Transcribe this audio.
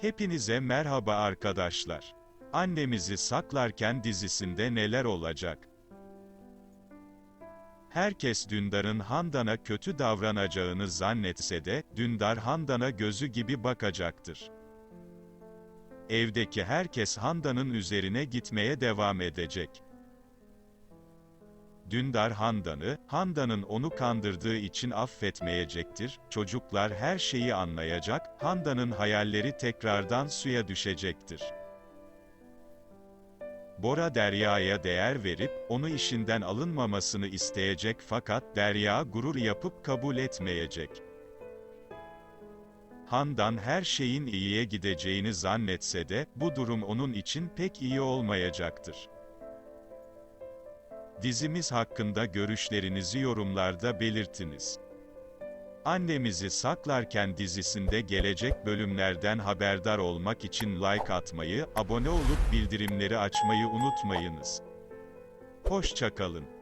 Hepinize merhaba arkadaşlar. Annemizi saklarken dizisinde neler olacak? Herkes Dündar'ın Handan'a kötü davranacağını zannetse de, Dündar Handan'a gözü gibi bakacaktır. Evdeki herkes Handan'ın üzerine gitmeye devam edecek. Dündar Handan'ı, Handan'ın onu kandırdığı için affetmeyecektir, çocuklar her şeyi anlayacak, Handan'ın hayalleri tekrardan suya düşecektir. Bora Derya'ya değer verip, onu işinden alınmamasını isteyecek fakat Derya gurur yapıp kabul etmeyecek. Handan her şeyin iyiye gideceğini zannetse de, bu durum onun için pek iyi olmayacaktır. Dizimiz hakkında görüşlerinizi yorumlarda belirtiniz. Annemizi saklarken dizisinde gelecek bölümlerden haberdar olmak için like atmayı, abone olup bildirimleri açmayı unutmayınız. Hoşçakalın.